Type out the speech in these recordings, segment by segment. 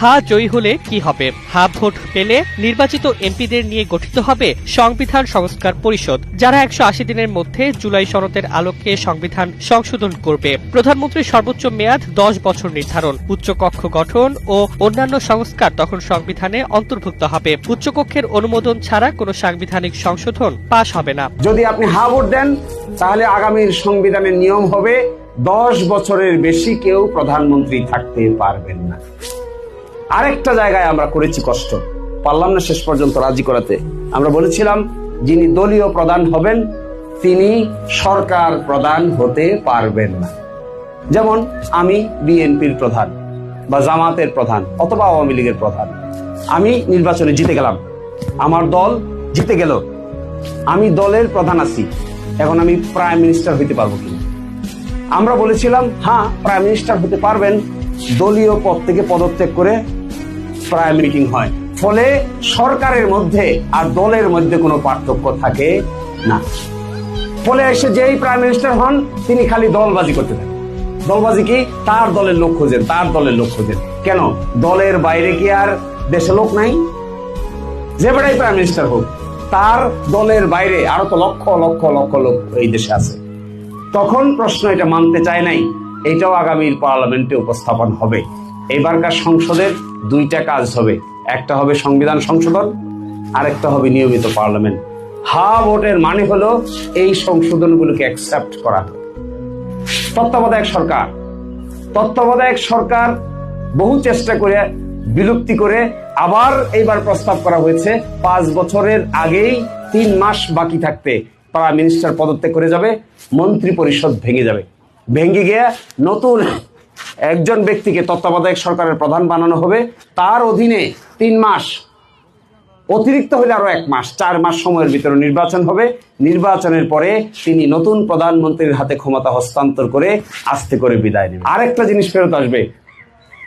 হা জয়ী হলে কি হবে? হা ভোট পেলে নির্বাচিত এমপিদের নিয়ে গঠিত হবে সংবিধান সংস্কার পরিষদ, যারা একশো আশি দিনের মধ্যে জুলাই সনদের আলোকে সংবিধান সংশোধন করবে। প্রধানমন্ত্রীর সর্বোচ্চ মেয়াদ দশ বছর নির্ধারণ। উচ্চকক্ষ গঠন ও অন্যান্য সংস্কার তখন সংবিধানে অন্তর্ভুক্ত হবে। উচ্চকক্ষের অনুমোদন ছাড়া কোনো সাংবিধানিক সংশোধন পাশ হবে না। যদি আপনি হা ভোট দেন, তাহলে আগামীর সংবিধানের নিয়ম হবে দশ বছরের বেশি কেউ প্রধানমন্ত্রী থাকতে পারবেন না। আরেকটা জায়গায় আমরা করেছি কষ্ট। পারলাম না শেষ পর্যন্ত রাজি করাতে। আমরা বলেছিলাম, যিনি দলীয় প্রধান হবেন, তিনি সরকার প্রধান হতে পারবেন না। যেমন, আমি বিএনপির প্রধান বা জামাতের প্রধান অথবা আওয়ামী লীগের প্রধান। আমি নির্বাচনে জিতে গেলাম। আমার দল জিতে গেল। আমি দলের প্রধান আছি। এখন আমি প্রাইম মিনিস্টার হইতে পারব কি আমরা বলেছিলাম হ্যাঁ প্রাইম মিনিস্টার হতে পারবেন। দলীয় পদ থেকে পদত্যাগ করে প্রাইম মিটিং হয়। ফলে সরকারের মধ্যে আর দলের মধ্যে কোনো পার্থক্য থাকে না। ফলে এসে যেই প্রাইম মিনিস্টার হন, তিনি খালি দলবাজি করতে থাকেন। দলবাজি কি? তার দলের লোক খোঁজেন, তার দলের লোক খোঁজেন। কেন? দলের বাইরে কি আর দেশে লোক নাই? যে বেড়াই প্রাইম মিনিস্টার হোক, তার দলের বাইরে আরও তো লক্ষ লক্ষ লক্ষ লোক এই দেশে আছে। তখন প্রশ্ন এটা মানতে চায় নাই, এটাও আগামীর পার্লামেন্টে উপস্থাপন হবে। এবারকার সংসদের দুইটা কাজ হবে। একটা হবে সংবিধান সংশোধন, আরেকটা হবে নিয়মিত পার্লামেন্ট। হা ভোটের মানে হলো এই সংশোধনগুলোকে অ্যাকসেপ্ট করা। তত্ত্বাবধায়ক সরকার। তত্ত্বাবধায়ক সরকার বহু চেষ্টা করে, বিলুপ্তি করে আবার এইবার প্রস্তাব করা হয়েছে, পাঁচ বছরের আগেই তিন মাস বাকি থাকতে প্রাইম মিনিস্টার পদত্যাগ করে যাবে মন্ত্রী পরিষদ ভেঙে যাবে। ভেঙে গিয়ে নতুন একজন ব্যক্তিকে তত্ত্বাবধায়ক সরকারের প্রধান বানানো হবে। তার অধীনে তিন মাস, অতিরিক্ত হলে আরও এক মাস, চার মাস সময়ের ভিতরে নির্বাচন হবে। নির্বাচনের পরে তিনি নতুন প্রধানমন্ত্রীর হাতে ক্ষমতা হস্তান্তর করে আস্তে করে বিদায় নেবেন। আরেকটা জিনিস ফেরত আসবে,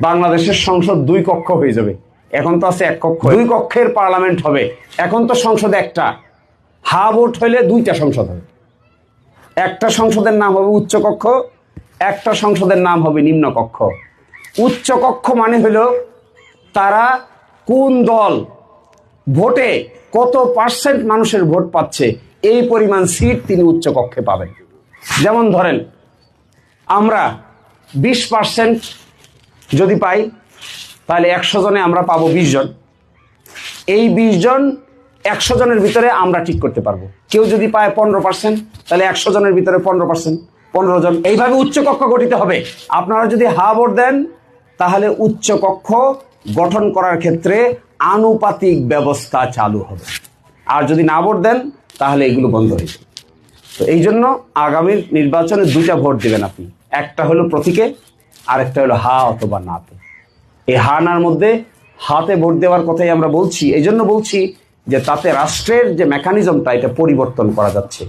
বাংলাদেশের সংসদ দুই কক্ষ হয়ে যাবে। এখন তো আছে এক কক্ষ। দুই কক্ষের পার্লামেন্ট হবে। এখন তো সংসদ একটা। হা ভোট হইলে দুইটা সংসদ হবে। একটা সংসদের নাম হবে উচ্চ কক্ষ একটা সংসদের নাম হবে নিম্ন কক্ষ উচ্চ কক্ষ মানে হলো তারা কোন দল ভোটে কত পার্সেন্ট মানুষের ভোট পাচ্ছে, এই পরিমাণ সিট তিনি উচ্চ কক্ষে পাবেন। যেমন ধরেন, আমরা বিশ পার্সেন্ট যদি পাই, তাহলে একশো জনে আমরা পাবো বিশ জন। এই বিশ জন একশো জনের ভিতরে আমরা ঠিক করতে পারব। কেউ যদি পায় পনেরো পার্সেন্ট তাহলে একশো জনের ভিতরে পনেরো পার্সেন্ট পনেরো জন এইভাবে উচ্চ কক্ষ গঠিত হবে। আপনারা যদি হা ভোট দেন, তাহলে উচ্চ কক্ষ গঠন করার ক্ষেত্রে আনুপাতিক ব্যবস্থা চালু হবে। আর যদি না ভোট দেন, তাহলে এগুলো বন্ধ হয়ে যাবে। তো এই জন্য আগামীর নির্বাচনে দুইটা ভোট দেবেন আপনি। একটা হলো প্রতীকে, আরেকটা হলো হা অথবা নাতে। এই হা নার মধ্যে হাতে ভোট দেওয়ার কথাই আমরা বলছি। এই জন্য বলছি যে তাতে রাষ্ট্রের যে মেকানিজমটা এটা পরিবর্তন করা যাচ্ছে।